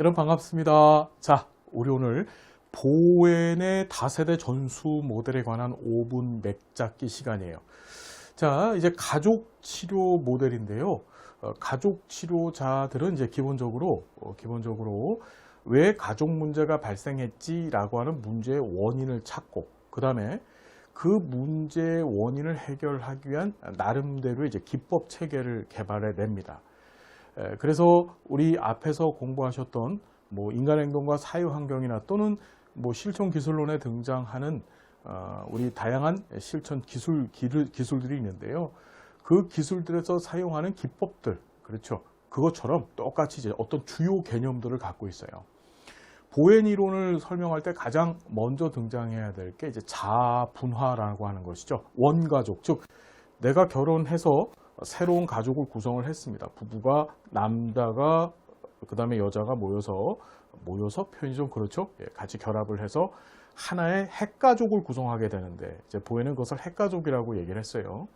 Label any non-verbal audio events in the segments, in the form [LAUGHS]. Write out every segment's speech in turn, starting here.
여러분 반갑습니다. 자, 우리 오늘 보엔의 다세대 전수 모델에 관한 5분 맥잡기 시간이에요. 자, 이제 가족 치료 모델인데요. 어, 가족 치료자들은 이제 기본적으로 어, 기본적으로 왜 가족 문제가 발생했지라고 하는 문제의 원인을 찾고 그다음에 그 문제의 원인을 해결하기 위한 나름대로 이제 기법 체계를 개발해 냅니다. 에, 그래서 우리 앞에서 공부하셨던 뭐 인간 행동과 사회 환경이나 또는 뭐 실천 기술론에 등장하는 어, 우리 다양한 실천 기술 기술- 기술들이 있는데요. 그 기술들에서 사용하는 기법들 그렇죠. 그것처럼 똑같이 이제 어떤 주요 개념들을 갖고 있어요. 보행 이론을 설명할 때 가장 먼저 등장해야 될 게 이제 자분화라고 하는 것이죠. 원가족, 즉 내가 결혼해서 새로운 가족을 구성을 했습니다. 부부가 남자가 그 다음에 여자가 모여서 모여서 표현이 좀 그렇죠. 예, 같이 결합을 해서 하나의 핵가족을 구성하게 되는데 이제 보에는 그것을 핵가족이라고 얘기를 했어요.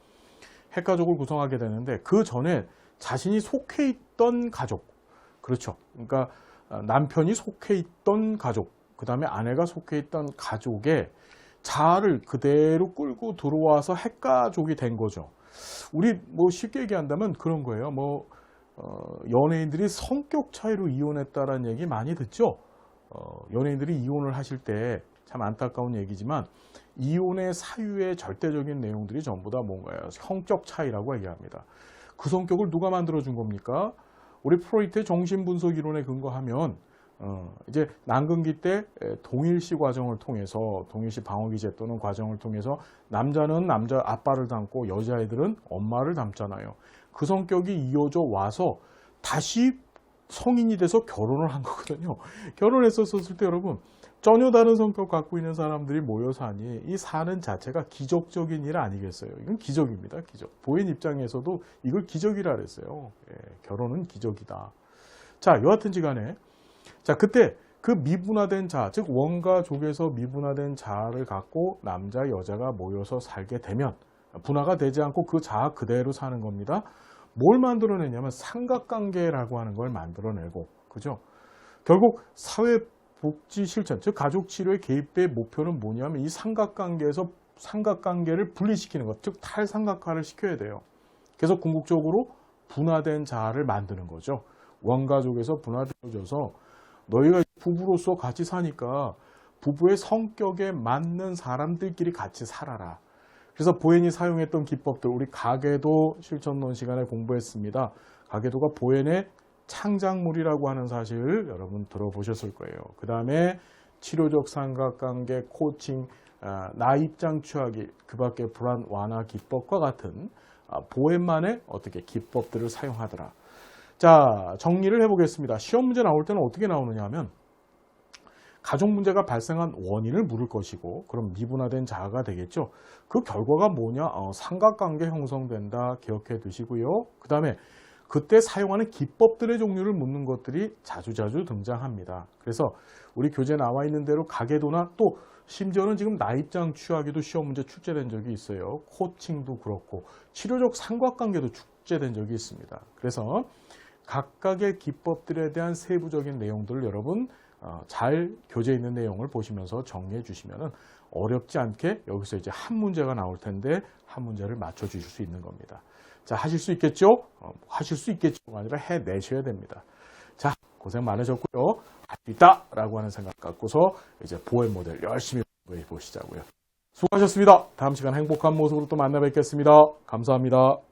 핵가족을 구성하게 되는데 그 전에 자신이 속해 있던 가족, 그렇죠. 그러니까 어, 남편이 속해 있던 가족, 그 다음에 아내가 속해 있던 가족의 자아를 그대로 끌고 들어와서 핵가족이 된 거죠. 우리 뭐 쉽게 얘기한다면 그런 거예요. 뭐 어, 연예인들이 성격 차이로 이혼했다라는 얘기 많이 듣죠. 어, 연예인들이 이혼을 하실 때 참 안타까운 얘기지만 이혼의 사유의 절대적인 내용들이 전부 다 뭔가요? 성격 차이라고 얘기합니다. 그 성격을 누가 만들어준 겁니까? 우리 프로이트의 정신분석 이론에 근거하면 어, 이제 난근기 때 에, 동일시 과정을 통해서 동일시 방어기제 또는 과정을 통해서 남자는 남자 아빠를 닮고 여자애들은 엄마를 닮잖아요. 그 성격이 이어져 와서 다시 성인이 돼서 결혼을 한 거거든요. [LAUGHS] 결혼했었을 때 여러분 전혀 다른 성격 갖고 있는 사람들이 모여 사니 이 사는 자체가 기적적인 일 아니겠어요? 이건 기적입니다. 기적. 보인 입장에서도 이걸 기적이라 그랬어요. 예, 결혼은 기적이다. 자, 여하튼 지간에 자 그때 그 미분화된 자아, 즉 원가족에서 미분화된 자아를 갖고 남자 여자가 모여서 살게 되면 분화가 되지 않고 그 자아 그대로 사는 겁니다. 뭘 만들어내냐면 삼각관계라고 하는 걸 만들어내고 그죠? 결국 사회 복지 실천, 즉 가족 치료의 개입의 목표는 뭐냐면 이 삼각관계에서 삼각관계를 분리시키는 것, 즉 탈삼각화를 시켜야 돼요. 그래서 궁극적으로 분화된 자아를 만드는 거죠. 원가족에서 분화되어져서 너희가 부부로서 같이 사니까 부부의 성격에 맞는 사람들끼리 같이 살아라. 그래서 보엔이 사용했던 기법들 우리 가계도 실천론 시간에 공부했습니다. 가계도가 보엔의 창작물이라고 하는 사실 여러분 들어보셨을 거예요. 그 다음에 치료적 삼각관계, 코칭, 아, 나 입장 취하기, 그 밖에 불안 완화 기법과 같은 아, 보엔만의 어떻게 기법들을 사용하더라. 자, 정리를 해보겠습니다. 시험 문제 나올 때는 어떻게 나오느냐 하면 가족 문제가 발생한 원인을 물을 것이고 그럼 미분화된 자아가 되겠죠. 그 결과가 뭐냐? 어, 삼각관계 형성된다. 기억해 두시고요. 그 다음에 그때 사용하는 기법들의 종류를 묻는 것들이 자주자주 등장합니다. 그래서 우리 교재 나와 있는 대로 가계도나 또 심지어는 지금 나 입장 취하기도 시험 문제 출제된 적이 있어요. 코칭도 그렇고 치료적 삼각관계도 출제된 적이 있습니다. 그래서 각각의 기법들에 대한 세부적인 내용들을 여러분 어, 잘 교재에 있는 내용을 보시면서 정리해 주시면 어렵지 않게 여기서 이제 한 문제가 나올 텐데 한 문제를 맞춰 주실 수 있는 겁니다. 자, 하실 수 있겠죠? 어, 하실 수 있겠죠가 아니라 해내셔야 됩니다. 자, 고생 많으셨고요. 할 수 있다! 라고 하는 생각 갖고서 이제 보행 모델 열심히 공부해 보시자고요. 수고하셨습니다. 다음 시간 행복한 모습으로 또 만나 뵙겠습니다. 감사합니다.